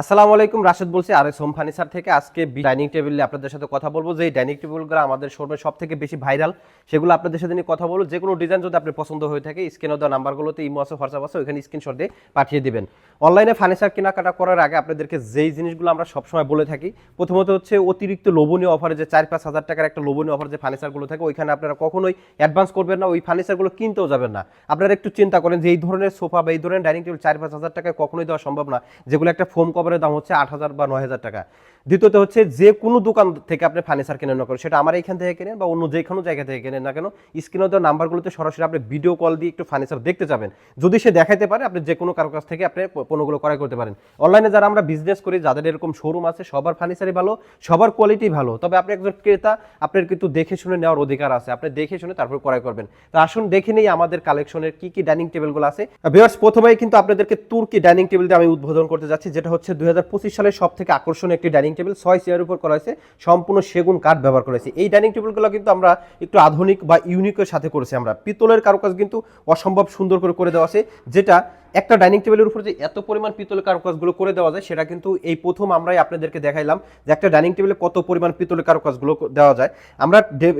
আসসালামু আলাইকুম, রাশেদ বলছি আর এস হোম ফার্নিচার থেকে আজকে ডাইনিং টেবিলে আপনাদের সাথে কথা বলব। যে ডাইনিং টেবিলগুলো আমাদের শোরুমে সব থেকে বেশি ভাইরাল, সেগুলো আপনাদের সাথে নিয়ে কথা বলব। যে কোনো ডিজাইন যদি আপনার পছন্দ হয়ে থাকে, স্ক্রিনে দেওয়া নাম্বারগুলোতে ইমো আছে, হোয়াটসঅ্যাপ আছে, ওইখানে স্ক্রিনশট দিয়ে পাঠিয়ে দিবেন। অনলাইনে ফার্নিচার কেনাকাটা করার আগে আপনাদেরকে যেই জিনিসগুলো আমরা সবসময় বলে থাকি, প্রথমত হচ্ছে অতিরিক্ত লোভনীয় অফারে যে চার পাঁচ হাজার টাকার একটা লোভনীয় অফার যে ফার্নিচারগুলো থাকে, ওইখানে আপনারা কখনোই অ্যাডভান্স করবেন না, ওই ফার্নিচারগুলো কিনতেও যাবেন না। আপনারা একটু চিন্তা করেন যে এই ধরনের সোফা বা এই ধরনের ডাইনিং টেবিল চার পাঁচ হাজার টাকায় কখনোই দেওয়া সম্ভব না। যেগুলো একটা ফোম কভারের দাম হচ্ছে আট হাজার বা নয় হাজার টাকা। দ্বিতীয়ত হচ্ছে যে কোনো দোকান থেকে আপনি ফার্নিচার কেনেন না করেন সেটা আমার এইখান থেকে কেনেন বা অন্য যে কোনো জায়গা থেকে কেনেন না কেন স্ক্রিনে দেওয়া নাম্বারগুলোতে সরাসরি আপনি ভিডিও কল দিয়ে একটু ফার্নিচার দেখতে যাবেন। যদি সে দেখাইতে পারে, আপনি যে কোনো কারও কাছ থেকে আপনি পণ্যগুলো ক্রয় করতে পারেন। অনলাইনে যারা আমরা বিজনেস করি, যাদের এরকম শোরুম আছে, সবার ফার্নিচারই ভালো, সবার কোয়ালিটি ভালো। তবে আপনি একজন ক্রেতা, আপনার কিন্তু দেখে শুনে নেওয়ার অধিকার আছে। আপনি দেখে শুনে তারপর ক্রয় করবেন। তো আসুন দেখে নেই আমাদের কালেকশনের কি কি ডাইনিং টেবিলগুলো আছে। ভিউয়ার্স প্রথমেই কিন্তু আপনাদেরকে তুর্কি ডাইনিং টেবিল দিয়ে আমি উদ্বোধন করতে যাচ্ছি, যেটা হচ্ছে দু হাজার পঁচিশ সালের সব থেকে আকর্ষণীয় একটি ডাইনিং টেবিল ছয় চেয়ার উপর করা হয়েছে, সম্পূর্ণ সেগুন কাঠ ব্যবহার করা হয়েছে। এই ডাইনিং টেবিলগুলো কিন্তু আমরা একটু আধুনিক বা ইউনিকের সাথে করেছি আমরা। পিতলের কারুকাজ কিন্তু অসম্ভব সুন্দর করে করে দেওয়া আছে, যেটা একটা ডাইনিং টেবিলের উপর যে এত পরিমাণ পিতলের কারুকাজগুলো করে দেওয়া যায়, সেটা কিন্তু এই প্রথম আমরাই আপনাদেরকে দেখাইলাম যে একটা ডাইনিং টেবিলে কত পরিমাণ পিতলের কারুকাজগুলো দেওয়া যায়। আমরা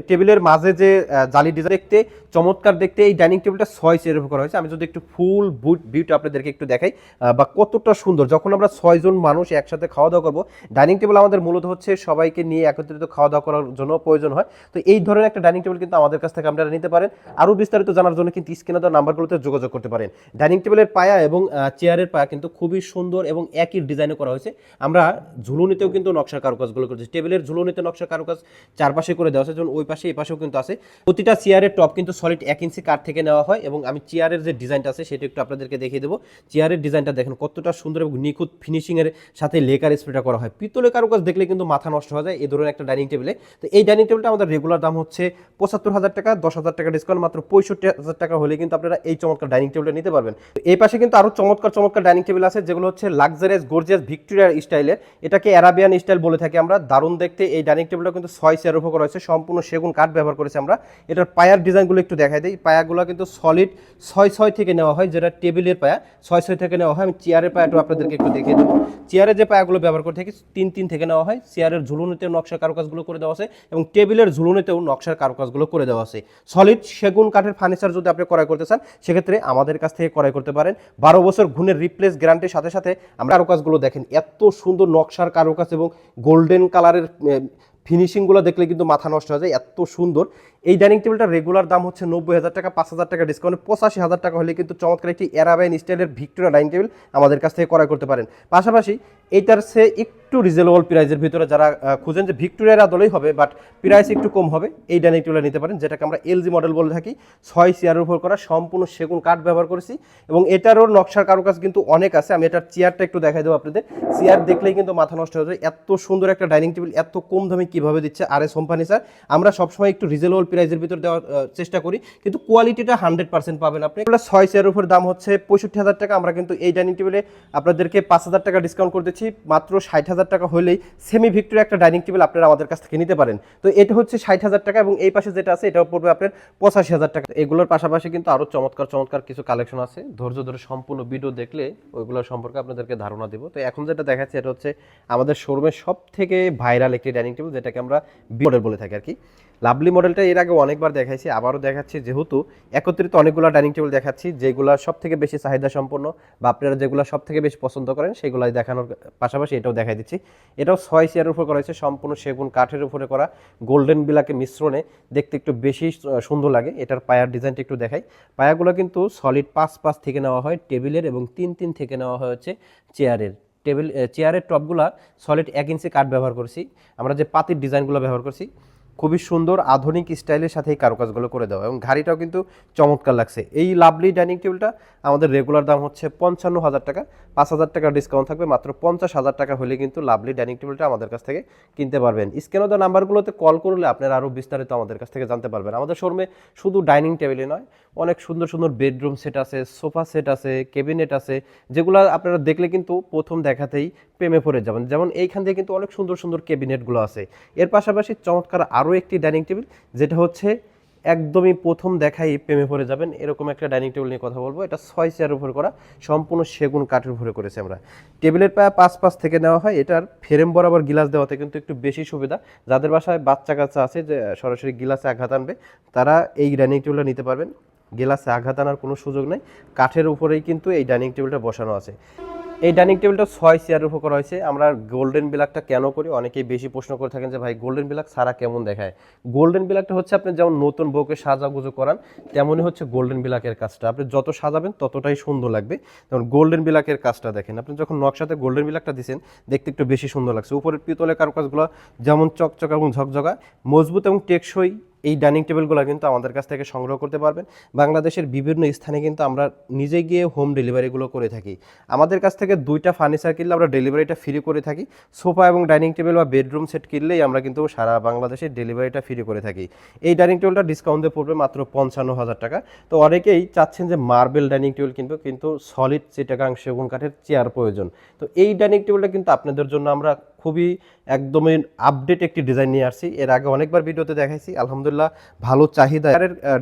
টেবিলের মাঝে যে জালি ডিজাইন দেখতে, চমৎকার দেখতে এই ডাইনিং টেবিলটা ছয় চেয়ারের উপর করা হয়েছে। আমি যদি একটু ফুল বুট ভিউটা আপনাদেরকে একটু দেখাই বা কতটা সুন্দর। যখন আমরা ছয়জন মানুষ একসাথে খাওয়া দাওয়া করব, ডাইনিং টেবিল আমাদের মূলত হচ্ছে সবাইকে নিয়ে একত্রিত খাওয়া দাওয়া করার জন্য প্রয়োজন হয়। তো এই ধরনের একটা ডাইনিং টেবিল কিন্তু আমাদের কাছ থেকে আপনারা নিতে পারেন। আরও বিস্তারিত জানার জন্য কিন্তু স্ক্রিনে দেওয়া নাম্বারগুলোতে যোগাযোগ করতে পারেন। ডাইনিং টেবিলের পায়া এবং চেয়ারের পায়া কিন্তু খুবই সুন্দর এবং একই ডিজাইনে করা হয়েছে। আমরা ঝুলুনিতেও কিন্তু নকশার কারুকাজগুলো করেছি। টেবিলের ঝুলুনিতে নকশার কারুকাজ চারপাশে করে দেওয়া আছে যেমন ওই পাশে এই পাশেও কিন্তু আছে। প্রতিটা চেয়ারের টপ কিন্তু সলিড এক ইঞ্চি কাঠ থেকে নেওয়া হয় এবং আমি চেয়ারের যে ডিজাইনটা আছে সেটা একটু আপনাদেরকে দেখিয়ে দেবো। চেয়ারের ডিজাইনটা দেখেন কতটা সুন্দর এবং নিখুঁত ফিনিশিংয়ের সাথে লেকার স্প্রেটা করা হয়। পিতলের কারুকাজ দেখলে কিন্তু মাথা নষ্ট হয়ে যায়। এই ধরনের একটা ডাইনিং টেবিলে তো এই ডাইনিং টেবিলটা আমাদের রেগুলার দাম হচ্ছে পঁচাত্তর হাজার টাকা, দশ হাজার টাকা ডিসকাউন্ট মাত্র পঁয়ষট্টি হাজার টাকা হলে কিন্তু আপনারা এই চমৎকার ডাইনিং টেবিলটা নিতে পারবেন। এই পাশে কিন্তু আরও চমৎকার চমৎকার ডাইনিং টেবিল আছে, যেগুলো হচ্ছে লাক্সারিয়াস, গর্জিয়াস ভিক্টোরিয়ার স্টাইলের এটাকে অ্যারাবিয়ান স্টাইল বলে থাকি আমরা। দারুণ দেখতে। এই ডাইনিং টেবিলটা কিন্তু ছয় চেয়ার উপর করা হয়েছে। সম্পূর্ণ সেগুন কাঠ ব্যবহার করেছি আমরা। এটার পায়ার ডিজাইনগুলো একটু দেখাই দিই। পায়াগুলো কিন্তু সলিড ছয় ছয় থেকে নেওয়া হয়, যেটা টেবিলের পায়া। ছয় ছয় থেকে নেওয়া হয়। আমি চেয়ারের পায়াটা আপনাদেরকে একটু দেখিয়ে দেবো। চেয়ারে যে পায়াগুলো ব্যবহার করে থাকি, তিন তিন থেকে নেওয়া হয়। চেয়ারের ঝুলুনিতেও নকশা কারুকাজগুলো করে দেওয়া আছে এবং টেবিলের ঝুলুনিতেও নকশার কারুকাজগুলো করে দেওয়া আছে। সলিড সেগুন কাঠের ফার্নিচার যদি আপনি ক্রয় করতে চান, সেক্ষেত্রে আমাদের কাছ থেকে ক্রয় করতে পারেন। বারো বছর ঘুণের রিপ্লেস গ্যারান্টির সাথে সাথে আমরা কারুকাজগুলো দেখেন, এত সুন্দর নকশার কারুকাজ এবং গোল্ডেন কালারের ফিনিশিংগুলো দেখলে কিন্তু মাথা নষ্ট হয়ে যায়, এত সুন্দর। এই ডাইনিং টেবিলটা রেগুলার দাম হচ্ছে নব্বই হাজার টাকা, পাঁচ হাজার টাকা ডিসকাউন্টে পঁচাশি হাজার টাকা হলে কিন্তু চমৎকার একটি অ্যারাবাইন স্টাইলের ভিক্টোরিয়া ডাইনিং টেবিল আমাদের কাছ থেকে ক্রয় করতে পারেন। পাশাপাশি এইটার সে একটু রিজনেবল প্রাইজের ভিতরে যারা খুঁজেন যে ভিক্টোরিয়ার আদলেই হবে বাট প্রাইস একটু কম হবে, এই ডাইনিং নিতে পারেন, যেটাকে আমরা এলজি মডেল বলে থাকি। ছয় চেয়ারের উপর করা সম্পূর্ণ সেগুন কাঠ ব্যবহার করেছি, এবং এটারও নকশার কারুকাজ কিন্তু অনেক আছে। আমি এটার চেয়ারটা একটু দেখাই দেবো আপনাদের। চেয়ার দেখলেই কিন্তু মাথা নষ্ট হয়ে যায়। এত সুন্দর একটা ডাইনিং টেবিল, এত কম দামে কীভাবে দিচ্ছে আর এস হোম ফার্নিচার আমরা সবসময় একটু রিজনেবল প্রাইজের ভিতরে দেওয়ার চেষ্টা করি, কিন্তু কোয়ালিটিটা হান্ড্রেড পার্সেন্ট পাবেন আপনি। ছয় চেয়ারের উপর দাম হচ্ছে পঁয়ষট্টি হাজার টাকা। আমরা কিন্তু এই ডাইনিং টেবিলে আপনাদেরকে পাঁচ হাজার টাকা ডিসকাউন্ট করে দিচ্ছি মাত্র ষাট হাজার টাকা হলেই সেমি ভিক্টোরিয়া একটা ডাইনিং টেবিল আপনারা আমাদের কাছ থেকে নিতে পারেন। তো এটা হচ্ছে ষাট হাজার টাকা এবং এই পাশে যেটা আছে, এটাও পড়বে আপনার পঁচাশি হাজার টাকা। এগুলোর পাশাপাশি কিন্তু আরও চমৎকার চমৎকার কিছু কালেকশন আছে। ধৈর্য ধরে সম্পূর্ণ ভিডিও দেখলে ওইগুলোর সম্পর্কে আপনাদেরকে ধারণা দিব। তো এখন যেটা দেখাচ্ছে, এটা হচ্ছে আমাদের শোরুমের সব থেকে ভাইরাল একটি ডাইনিং টেবিল যেটাকে আমরা মডেল বলে থাকি আর কি। লাভলি মডেলটা এর আগে অনেকবার দেখাইছি, আবারও দেখাচ্ছি। যেহেতু একত্রিত অনেকগুলো ডাইনিং টেবিল দেখাচ্ছি, যেগুলো সব থেকে বেশি চাহিদা সম্পন্ন বা আপনারা যেগুলো সব থেকে বেশি পছন্দ করেন, সেগুলাই দেখানোর পাশাপাশি এটাও দেখাই দিচ্ছি। এটাও ছয় চেয়ারের উপর করা হয়েছে, সম্পূর্ণ সেগুন কাঠের উপরে করা। গোল্ডেন বিলাকে মিশ্রণে দেখতে একটু বেশি সুন্দর লাগে, এটার পায়ার ডিজাইনটা একটু দেখাই। পায়াগুলো কিন্তু সলিড পাঁচ পাঁচ থেকে নেওয়া হয় টেবিলের এবং তিন তিন থেকে নেওয়া হয়েছে চেয়ারের টেবিল চেয়ারের টপগুলা সলিড এক ইঞ্চি কাঠ ব্যবহার করছি। আমরা যে পাতির ডিজাইনগুলো ব্যবহার করছি খুবই সুন্দর, আধুনিক স্টাইলের সাথে এই কারুকাজগুলো করে দেওয়া এবং ঘাড়িটাও কিন্তু চমৎকার লাগছে। এই লাভলি ডাইনিং টেবিলটা আমাদের রেগুলার দাম হচ্ছে পঞ্চান্ন হাজার টাকা। পাঁচ হাজার টাকা ডিসকাউন্ট থাকবে, মাত্র পঞ্চাশ হাজার টাকা হলে কিন্তু লাভলি ডাইনিং টেবিলটা আমাদের কাছ থেকে কিনতে পারবেন। স্ক্যানও দেওয়া নাম্বারগুলোতে কল করলে আপনারা আরও বিস্তারিত আমাদের কাছ থেকে জানতে পারবেন। আমাদের শোরুমে শুধু ডাইনিং টেবিলই নয় অনেক সুন্দর সুন্দর বেডরুম সেট আছে, সোফা সেট আছে কেবিনেট আছে, যেগুলো আপনারা দেখলে কিন্তু প্রথম দেখাতেই প্রেমে পড়ে যাবেন। যেমন এইখান থেকে কিন্তু অনেক সুন্দর সুন্দর কেবিনেটগুলো আছে। এর পাশাপাশি চমৎকার আরও একটি ডাইনিং টেবিল, যেটা হচ্ছে একদমই প্রথম দেখাই প্রেমে পড়ে যাবেন। এরকম একটা ডাইনিং টেবিল নিয়ে কথা বলব। এটা ছয় চেয়ার উপরে করা, সম্পূর্ণ সেগুন কাঠের উপরে করেছি আমরা। টেবিলের প্রায় পাঁচ পাঁচ থেকে নেওয়া হয়। এটার ফ্রেম বরাবর গিলাস দেওয়াতে কিন্তু একটু বেশি সুবিধা। যাদের বাসায় বাচ্চা কাচ্চা আছে, যে সরাসরি গিলাসে আঘাত আনবে, তারা এই ডাইনিং টেবিলটা নিতে পারবেন। গিলাসে আঘাত আনার কোনো সুযোগ নেই। কাঠের উপরেই কিন্তু এই ডাইনিং টেবিলটা বসানো আছে। এই ডাইনিং টেবিলটা ছয় চেয়ারের উপর করা হয়েছে। আমরা গোল্ডেন বিলাকটা কেন করি? অনেকেই বেশি প্রশ্ন করে থাকেন যে, ভাই, গোল্ডেন বিলাক সারা কেমন দেখায়? গোল্ডেন বিলাকটা হচ্ছে আপনি যেমন নতুন বউকে সাজাগুজো করান, তেমনই হচ্ছে গোল্ডেন বিলাকের কাজটা। আপনি যত সাজাবেন, ততটাই সুন্দর লাগবে। যেমন গোল্ডেন বিলাকের কাজটা দেখেন। আপনি যখন নকশাতে গোল্ডেন বিলাকটা দিচ্ছেন দেখতে একটু বেশি সুন্দর লাগছে। উপরের পিতলের কারুকাজগুলো যেমন চকচক এবং ঝকঝকা, মজবুত এবং টেকসই এই ডাইনিং টেবিলগুলো কিন্তু আমাদের কাছ থেকে সংগ্রহ করতে পারবেন। বাংলাদেশের বিভিন্ন স্থানে কিন্তু আমরা নিজে গিয়ে হোম ডেলিভারিগুলো করে থাকি। আমাদের কাছ থেকে দুইটা ফার্নিচার কিনলে আমরা ডেলিভারিটা ফ্রি করে থাকি। সোফা এবং ডাইনিং টেবিল বা বেডরুম সেট কিনলেই আমরা কিন্তু সারা বাংলাদেশে ডেলিভারিটা ফ্রি করে থাকি। এই ডাইনিং টেবিলটা ডিসকাউন্টে পড়বে মাত্র পঞ্চান্ন হাজার টাকা। তো অনেকেই চাচ্ছেন যে মার্বেল ডাইনিং টেবিল কিন্তু কিন্তু সলিড চিটাগাং সেগুন কাঠের চেয়ার প্রয়োজন। তো এই ডাইনিং টেবিলটা কিন্তু আপনাদের জন্য আমরা খুবই একদমই আপডেট একটি ডিজাইন নিয়ে আসছি। এর আগে অনেকবার ভিডিওতে দেখাইছি, আলহামদুলিল্লাহ ভালো চাহিদা।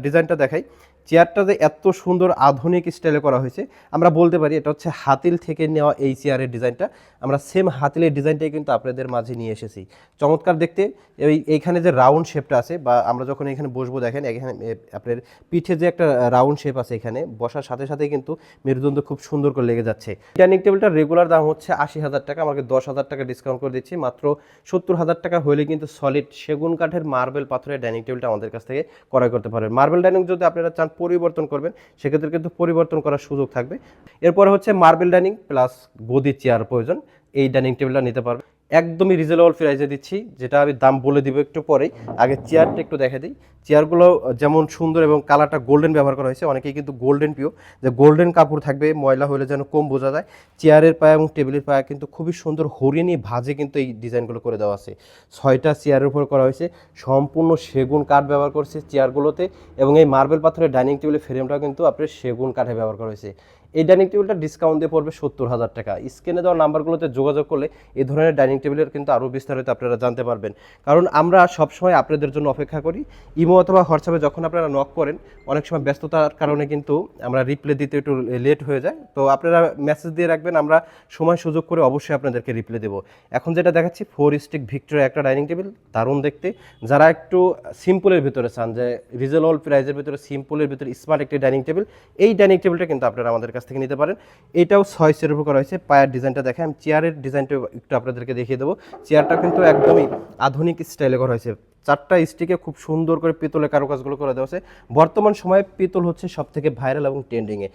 ডিজাইনটা দেখাই। চেয়ারটা যে এত সুন্দর আধুনিক স্টাইলে করা হয়েছে, আমরা বলতে পারি এটা হচ্ছে হাতিল থেকে নেওয়া এই চেয়ারের ডিজাইনটা। আমরা সেম হাতিলের ডিজাইনটাই কিন্তু আপনাদের মাঝে নিয়ে এসেছি। চমৎকার দেখতে, এই এইখানে যে রাউন্ড শেপটা আছে বা আমরা যখন এখানে বসবো দেখেন, এখানে আপনার পিঠে যে একটা রাউন্ড শেপ আছে এখানে, বসার সাথে সাথে কিন্তু মেরুদণ্ড খুব সুন্দর করে লেগে যাচ্ছে। ডাইনিং টেবিলটার রেগুলার দাম হচ্ছে আশি হাজার টাকা, আমাকে দশ হাজার টাকা ডিসকাউন্ট করে দিচ্ছি, মাত্র সত্তর হাজার টাকা হলে কিন্তু সলিড সেগুন কাঠের মার্বেল পাথরের ডাইনিং টেবিলটা আমাদের কাছ থেকে ক্রয় করতে পারবেন মার্বেল ডাইনিং যদি আপনারা চান পরিবর্তন করবেন, সেক্ষেত্রে কিন্তু পরিবর্তন করার সুযোগ থাকবে। এরপরে হচ্ছে মার্বেল ডাইনিং প্লাস গদি চেয়ার প্রয়োজন। এই ডাইনিং টেবিলটা নিতে পারবেন। একদমই রিজনেবল প্রাইসে দিচ্ছি, যেটা আমি দাম বলে দিব একটু পরেই। আগে চেয়ারটা একটু দেখে দিই। চেয়ারগুলো যেমন সুন্দর এবং কালারটা গোল্ডেন ব্যবহার করা হয়েছে, অনেকেই কিন্তু গোল্ডেন পিও যে গোল্ডেন কাপড় থাকবে, ময়লা হলে যেন কম বোঝা যায়। চেয়ারের পায়ে এবং টেবিলের পায়ে কিন্তু খুবই সুন্দর, হরিণী ভাজে কিন্তু এই ডিজাইনগুলো করে দেওয়া আছে। ছয়টা চেয়ারের উপর করা হয়েছে। সম্পূর্ণ সেগুন কাঠ ব্যবহার করছে চেয়ারগুলোতে এবং এই মার্বেল পাথরের ডাইনিং টেবিলের ফ্রেমটাও কিন্তু আপনার সেগুন কাঠে ব্যবহার করা হয়েছে। এই ডাইনিং টেবিলটা ডিসকাউন্ট দিয়ে পড়বে সত্তর হাজার টাকা। স্ক্রিনে দেওয়া নাম্বারগুলোতে যোগাযোগ করলে এই ধরনের ডাইনিং টেবিলের কিন্তু আরও বিস্তারিত আপনারা জানতে পারবেন। কারণ আমরা সবসময় আপনাদের জন্য অপেক্ষা করি। ইমো অথবা হোয়াটসঅ্যাপে যখন আপনারা নক করেন, অনেক সময় ব্যস্ততার কারণে কিন্তু আমরা রিপ্লাই দিতে একটু লেট হয়ে যায়। তো আপনারা মেসেজ দিয়ে রাখবেন, আমরা সময় সুযোগ করে অবশ্যই আপনাদেরকে রিপ্লাই দেবো। এখন যেটা দেখাচ্ছি ফোর স্টিক ভিক্টোরিয়া একটা ডাইনিং টেবিল দারুণ দেখতে। যারা একটু সিম্পলের ভিতরে চান, যে রিজনেবল প্রাইজের ভিতরে সিম্পলের ভিতরে স্মার্ট একটি ডাইনিং টেবিল এই ডাইনিং টেবিলটা কিন্তু আপনারা আমাদের কাছ থেকে নিতে পারেন। এটাও ছয় সের উপর করা হয়েছে। পায়ের ডিজাইনটা দেখে আমি চেয়ারের ডিজাইনটা একটু আপনাদেরকে দেখিয়ে দেবো। চেয়ারটা কিন্তু একদমই আধুনিক স্টাইলে করা হয়েছে। চারটা স্টিকে খুব সুন্দর করে পিতলের কারুকাজগুলো করে দেওয়া হয়েছে। বর্তমান সময়ে পিতল হচ্ছে সবথেকে ভাইরাল এবং ট্রেন্ডিংয়ে।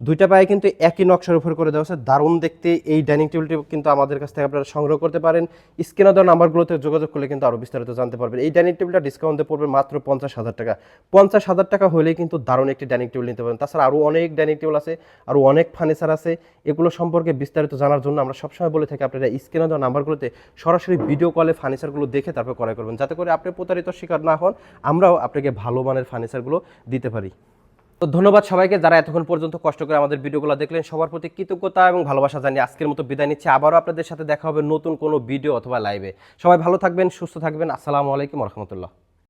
দুইটা পায়ে কিন্তু একই নকশার উপর করে দেওয়া হয়েছে দারুণ দেখতে এই ডাইনিং টেবিলটি কিন্তু আমাদের কাছ থেকে আপনারা সংগ্রহ করতে পারেন। স্ক্রিনে দেওয়া নাম্বারগুলোতে যোগাযোগ করলে কিন্তু আরও বিস্তারিত জানতে পারবেন। এই ডাইনিং টেবিলটা ডিসকাউন্টে পড়বে মাত্র পঞ্চাশ হাজার টাকা। পঞ্চাশ হাজার টাকা হলেই কিন্তু দারুণ একটি ডাইনিং টেবিল নিতে পারেন। তাছাড়া আরও অনেক ডাইনিং টেবিল আছে আরও অনেক ফার্নিচার আছে। এগুলো সম্পর্কে বিস্তারিত জানার জন্য আমরা সবসময় বলে থাকি, আপনারা স্ক্রিনে দেওয়া নাম্বারগুলোতে সরাসরি ভিডিও কলে ফার্নিচারগুলো দেখে তারপর ক্রয় করবেন। যাতে করে আপনি প্রতারিত শিকার না হন, আমরাও আপনাকে ভালো মানের ফার্নিচারগুলো দিতে পারি। তো ধন্যবাদ সবাইকে যারা এতক্ষণ পর্যন্ত কষ্ট করে আমাদের ভিডিওগুলো দেখলেন। সবার প্রতি কৃতজ্ঞতা এবং ভালোবাসা জানিয়ে আজকের মতো বিদায় নিচ্ছি। আবারও আপনাদের সাথে দেখা হবে নতুন কোনো ভিডিও অথবা লাইভে। সবাই ভালো থাকবেন, সুস্থ থাকবেন। আসসালামু আলাইকুম রহমতুল্লাহ।